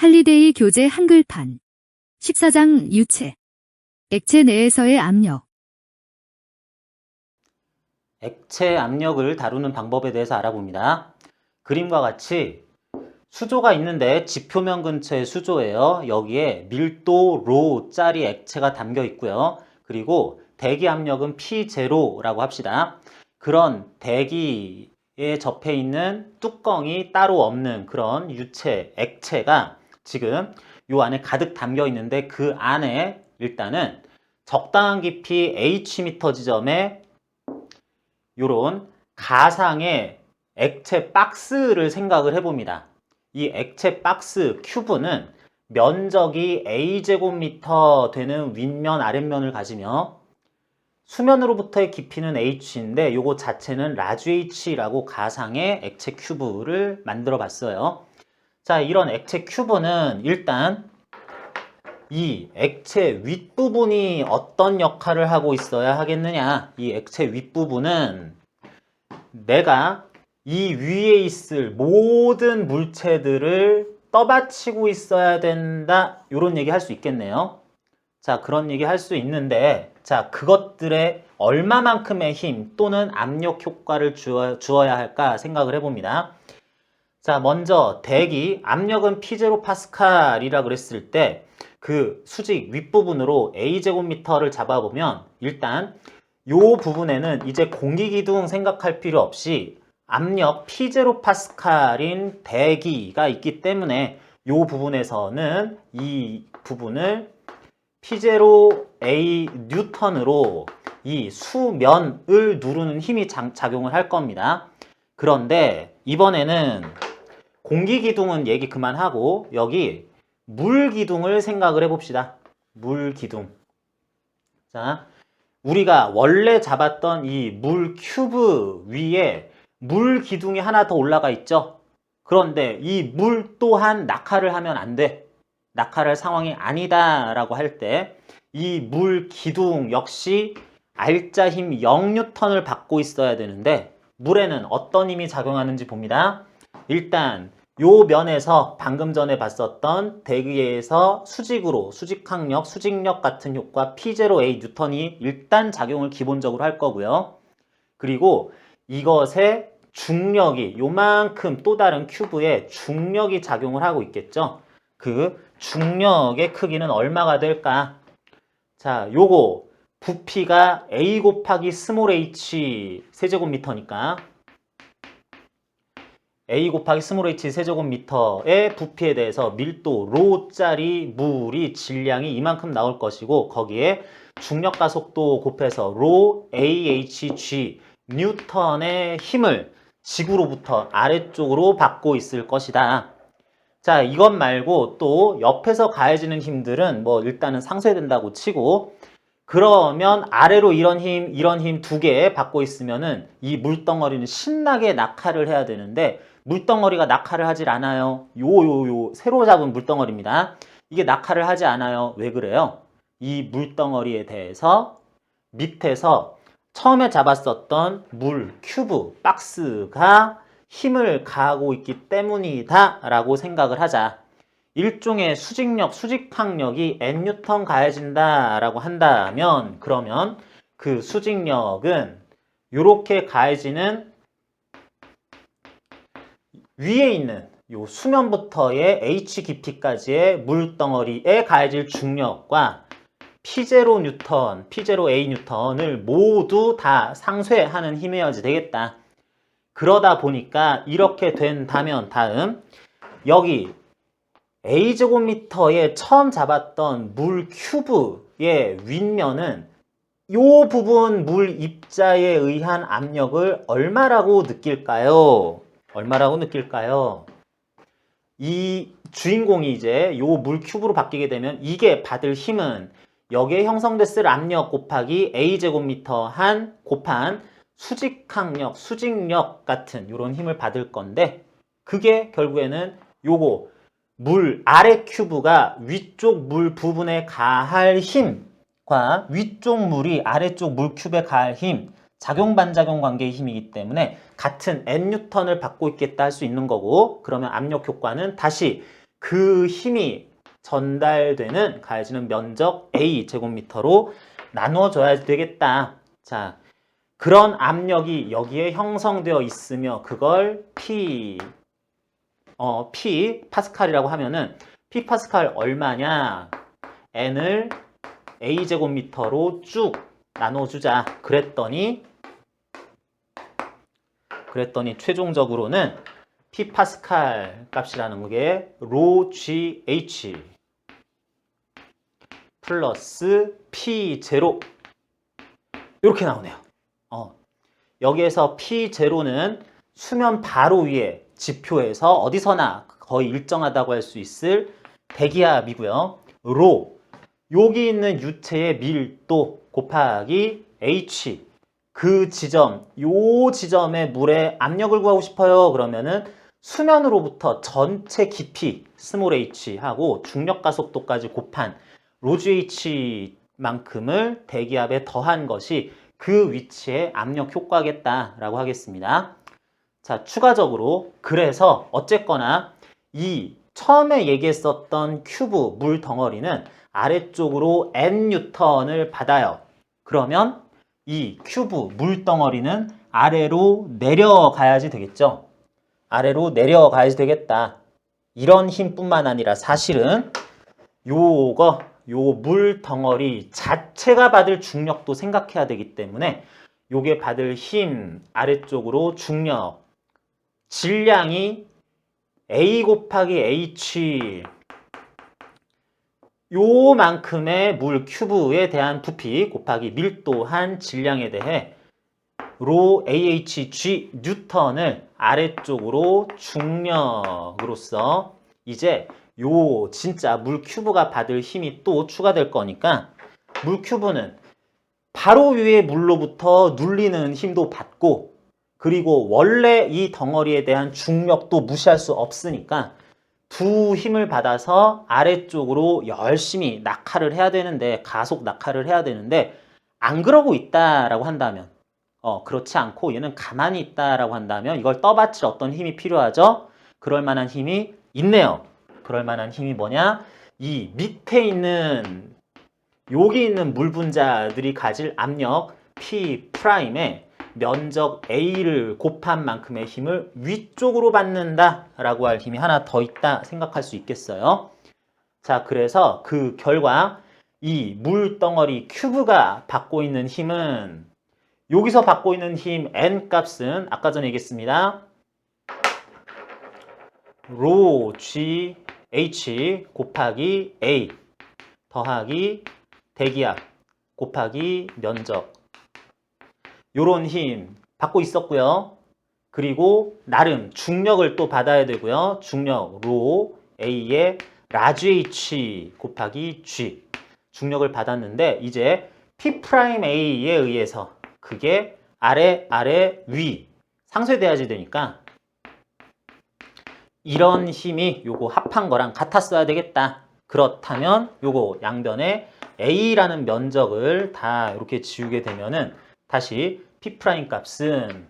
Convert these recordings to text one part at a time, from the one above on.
할리데이 교재 한글판 14장 유체 액체 내에서의 압력 액체 압력을 다루는 방법에 대해서 알아봅니다. 그림과 같이 수조가 있는데 지표면 근처에 수조예요. 여기에 밀도 로 짜리 액체가 담겨 있고요. 그리고 대기 압력은 P0라고 합시다. 그런 대기에 접해 있는 뚜껑이 따로 없는 그런 유체, 액체가 지금 요 안에 가득 담겨 있는데 그 안에 일단은 적당한 깊이 H미터 지점에 요런 가상의 액체 박스를 생각을 해봅니다. 이 액체 박스 큐브는 면적이 A제곱미터 되는 윗면 아랫면을 가지며 수면으로부터의 깊이는 H인데 요거 자체는 라지 H라고 가상의 액체 큐브를 만들어 봤어요. 자, 이런 액체 큐브는 일단 이 액체 윗부분이 어떤 역할을 하고 있어야 하겠느냐? 이 액체 윗부분은 내가 이 위에 있을 모든 물체들을 떠받치고 있어야 된다. 이런 얘기 할 수 있겠네요. 자, 그런 얘기 할 수 있는데, 자, 그것들의 얼마만큼의 힘 또는 압력 효과를 주어, 주어야 할까 생각을 해봅니다. 자, 먼저 대기, 압력은 P0 파스칼이라 그랬을 때, 그 수직 윗부분으로 A제곱미터를 잡아보면, 일단, 요 부분에는 이제 공기 기둥 생각할 필요 없이 압력 P0 파스칼인 대기가 있기 때문에 요 부분에서는 이 부분을 P0 A 뉴턴으로 이 수면을 누르는 힘이 장- 작용을 할 겁니다. 그런데 이번에는 공기 기둥은 얘기 그만하고 여기 물 기둥을 생각을 해봅시다. 물 기둥. 자, 우리가 원래 잡았던 이 물 큐브 위에 물 기둥이 하나 더 올라가 있죠. 그런데 이 물 또한 낙하를 하면 안 돼. 낙하할 상황이 아니다라고 할 때 이 물 기둥 역시 알짜 힘 0뉴턴을 받고 있어야 되는데 물에는 어떤 힘이 작용하는지 봅니다. 일단 요 면에서 방금 전에 봤었던 대기에서 수직으로 수직항력, 수직력 같은 효과 P0A 뉴턴이 일단 작용을 기본적으로 할 거고요. 그리고 이것의 중력이 요만큼 또 다른 큐브에 중력이 작용을 하고 있겠죠. 그 중력의 크기는 얼마가 될까? 자, 요거 부피가 A 곱하기 스몰 h 세제곱미터니까 A 곱하기 스몰 h 세제곱미터의 부피에 대해서 밀도 로짜리 물이 질량이 이만큼 나올 것이고 거기에 중력과 속도 곱해서 로 AHG 뉴턴의 힘을 지구로부터 아래쪽으로 받고 있을 것이다. 자, 이것 말고 또 옆에서 가해지는 힘들은 뭐 일단은 상쇄된다고 치고 그러면 아래로 이런 힘, 이런 힘 두 개 받고 있으면은 이 물덩어리는 신나게 낙하를 해야 되는데 물덩어리가 낙하를 하질 않아요. 요, 요, 요, 새로 잡은 물덩어리입니다. 이게 낙하를 하지 않아요. 왜 그래요? 이 물덩어리에 대해서 밑에서 처음에 잡았었던 물 큐브 박스가 힘을 가하고 있기 때문이다 라고 생각을 하자. 일종의 수직력, 수직항력이 N뉴턴 가해진다 라고 한다면 그러면 그 수직력은 이렇게 가해지는 위에 있는 요 수면부터의 H 깊이까지의 물덩어리에 가해질 중력과 P0 뉴턴, P0 A 뉴턴을 모두 다 상쇄하는 힘이어야지 되겠다. 그러다 보니까 이렇게 된다면 다음 여기 A제곱미터에 처음 잡았던 물 큐브의 윗면은 요 부분 물 입자에 의한 압력을 얼마라고 느낄까요? 얼마라고 느낄까요? 이 주인공이 이제 요 물 큐브로 바뀌게 되면 이게 받을 힘은 여기에 형성됐을 압력 곱하기 A제곱미터 한 곱한 수직항력, 수직력 같은 이런 힘을 받을 건데 그게 결국에는 요거 물 아래 큐브가 위쪽 물 부분에 가할 힘과 위쪽 물이 아래쪽 물 큐브에 가할 힘 작용 반작용 관계의 힘이기 때문에 같은 N뉴턴을 받고 있겠다 할 수 있는 거고 그러면 압력 효과는 다시 그 힘이 전달되는 가해지는 면적 A 제곱미터로 나누어줘야 되겠다. 자, 그런 압력이 여기에 형성되어 있으며 그걸 P 어, P 파스칼이라고 하면은 P 파스칼 얼마냐? N을 A 제곱미터로 쭉 나눠주자. 그랬더니 그랬더니 최종적으로는 P 파스칼 값이라는 게 로 GH 플러스 P 제로 이렇게 나오네요. 어, 여기에서 P0는 수면 바로 위에 지표에서 어디서나 거의 일정하다고 할 수 있을 대기압이고요. 로, 여기 있는 유체의 밀도 곱하기 H, 그 지점, 요 지점의 물의 압력을 구하고 싶어요. 그러면은 수면으로부터 전체 깊이 스몰 h하고 중력 가속도까지 곱한 로즈 h만큼을 대기압에 더한 것이 그 위치의 압력 효과겠다라고 하겠습니다. 자, 추가적으로 그래서 어쨌거나 이 처음에 얘기했었던 큐브 물 덩어리는 아래쪽으로 n 뉴턴을 받아요. 그러면 이 큐브 물 덩어리는 아래로 내려가야지 되겠죠. 아래로 내려가야지 되겠다. 이런 힘뿐만 아니라 사실은 요거 요 물 덩어리 자체가 받을 중력도 생각해야 되기 때문에 요게 받을 힘 아래쪽으로 중력 질량이 A 곱하기 H 요만큼의 물 큐브에 대한 부피 곱하기 밀도한 질량에 대해 로 AHG 뉴턴을 아래쪽으로 중력으로서 이제 요 진짜 물 큐브가 받을 힘이 또 추가될 거니까 물 큐브는 바로 위에 물로부터 눌리는 힘도 받고 그리고 원래 이 덩어리에 대한 중력도 무시할 수 없으니까 두 힘을 받아서 아래쪽으로 열심히 낙하를 해야 되는데 가속 낙하를 해야 되는데 안 그러고 있다라고 한다면 어 그렇지 않고 얘는 가만히 있다라고 한다면 이걸 떠받칠 어떤 힘이 필요하죠? 그럴 만한 힘이 있네요. 그럴 만한 힘이 뭐냐? 이 밑에 있는 여기 있는 물 분자들이 가질 압력 P 프라임에 면적 A를 곱한 만큼의 힘을 위쪽으로 받는다라고 할 힘이 하나 더 있다 생각할 수 있겠어요. 자, 그래서 그 결과 이 물덩어리 큐브가 받고 있는 힘은 여기서 받고 있는 힘 N 값은 아까 전에 얘기했습니다. 로 G H 곱하기 A 더하기 대기압 곱하기 면적 요런 힘 받고 있었고요. 그리고 나름 중력을 또 받아야 되고요. 중력 로 A의 라지 H 곱하기 G 중력을 받았는데 이제 P 프라임 A에 의해서 그게 아래 아래 위 상쇄돼야지 되니까 이런 힘이 요거 합한 거랑 같았어야 되겠다. 그렇다면 요거 양변에 A라는 면적을 다 이렇게 지우게 되면은 다시 P 값은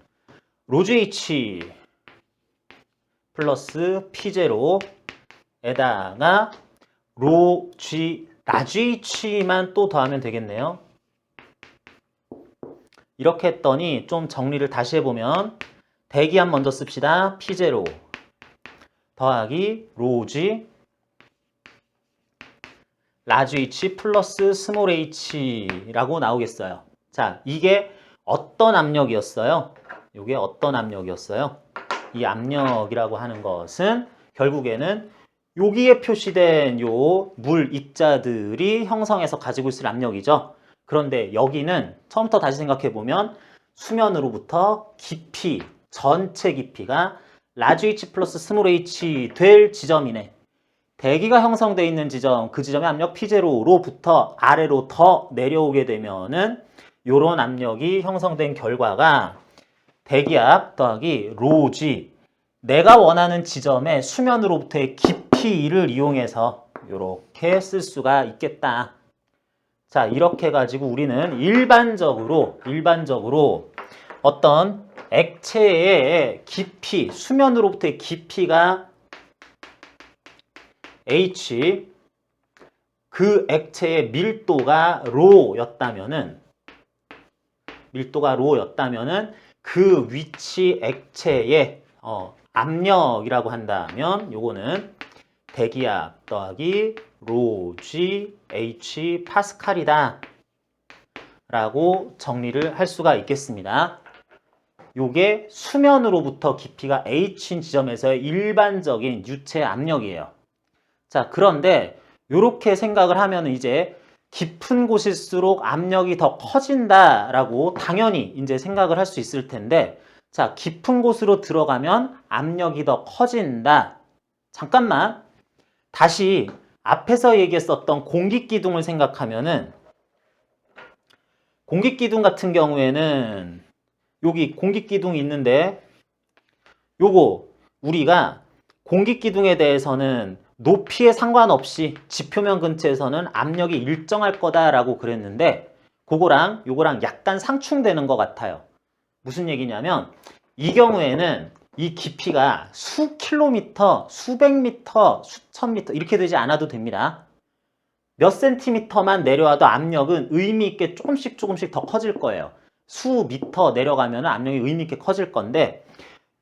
로즈 H 플러스 P0 에다가 로 G 라지 H만 또 더하면 되겠네요. 이렇게 했더니 좀 정리를 다시 해보면 대기압 먼저 씁시다. P0 더하기 로지 라지 H 플러스 스몰 h라고 나오겠어요. 자, 이게 어떤 압력이었어요? 이게 어떤 압력이었어요? 이 압력이라고 하는 것은 결국에는 여기에 표시된 요 물 입자들이 형성해서 가지고 있을 압력이죠. 그런데 여기는 처음부터 다시 생각해 보면 수면으로부터 깊이 전체 깊이가 라지 H 플러스 스몰 h 될 지점이네. 대기가 형성되어 있는 지점, 그 지점의 압력 P0로부터 아래로 더 내려오게 되면은 요런 압력이 형성된 결과가 대기압 더하기 로지 내가 원하는 지점의 수면으로부터의 깊이를 이용해서 이렇게 쓸 수가 있겠다. 자, 이렇게 가지고 우리는 일반적으로 일반적으로 어떤 액체의 깊이, 수면으로부터의 깊이가 H 그 액체의 밀도가 로였다면은 밀도가 로였다면은 그 위치 액체의 어, 압력이라고 한다면 요거는 대기압 더하기 로 G H 파스칼이다 라고 정리를 할 수가 있겠습니다. 요게 수면으로부터 깊이가 H인 지점에서의 일반적인 유체 압력이에요. 자, 그런데 이렇게 생각을 하면 이제 깊은 곳일수록 압력이 더 커진다라고 당연히 이제 생각을 할 수 있을 텐데, 자, 깊은 곳으로 들어가면 압력이 더 커진다. 잠깐만. 다시 앞에서 얘기했었던 공기 기둥을 생각하면은, 공기 기둥 같은 경우에는 여기 공기 기둥이 있는데, 요거 우리가 공기 기둥에 대해서는 높이에 상관없이 지표면 근처에서는 압력이 일정할 거다라고 그랬는데 그거랑 요거랑 약간 상충되는 것 같아요. 무슨 얘기냐면 이 경우에는 이 깊이가 수 킬로미터, 수백 미터, 수천 미터 이렇게 되지 않아도 됩니다. 몇 센티미터만 내려와도 압력은 의미 있게 조금씩 조금씩 더 커질 거예요. 수 미터 내려가면 압력이 의미 있게 커질 건데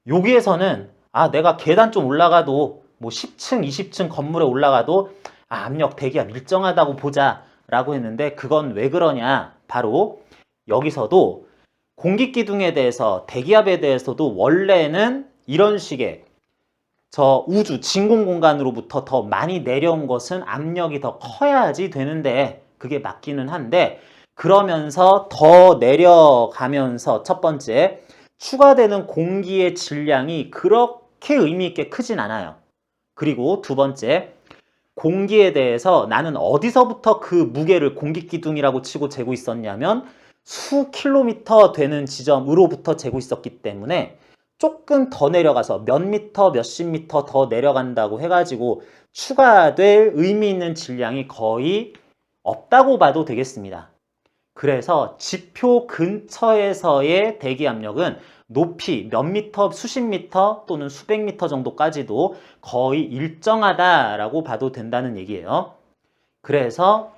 여기에서는 아 내가 계단 좀 올라가도 뭐 10층, 20층 건물에 올라가도 아, 압력, 대기압 일정하다고 보자 라고 했는데 그건 왜 그러냐 바로 여기서도 공기 기둥에 대해서 대기압에 대해서도 원래는 이런 식의 저 우주 진공 공간으로부터 더 많이 내려온 것은 압력이 더 커야지 되는데 그게 맞기는 한데 그러면서 더 내려가면서 첫 번째 추가되는 공기의 질량이 그렇게 의미 있게 크진 않아요. 그리고 두 번째, 공기에 대해서 나는 어디서부터 그 무게를 공기 기둥이라고 치고 재고 있었냐면 수 킬로미터 되는 지점으로부터 재고 있었기 때문에 조금 더 내려가서 몇 미터, 몇십 미터 더 내려간다고 해가지고 추가될 의미 있는 질량이 거의 없다고 봐도 되겠습니다. 그래서 지표 근처에서의 대기 압력은 높이 몇 미터, 수십 미터 또는 수백 미터 정도까지도 거의 일정하다라고 봐도 된다는 얘기예요. 그래서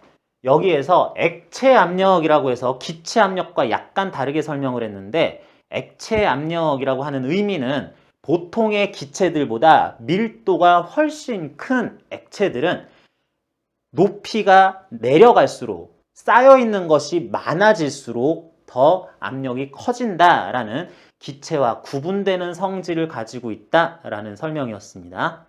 여기에서 액체 압력이라고 해서 기체 압력과 약간 다르게 설명을 했는데 액체 압력이라고 하는 의미는 보통의 기체들보다 밀도가 훨씬 큰 액체들은 높이가 내려갈수록 쌓여 있는 것이 많아질수록 더 압력이 커진다라는 기체와 구분되는 성질을 가지고 있다라는 설명이었습니다.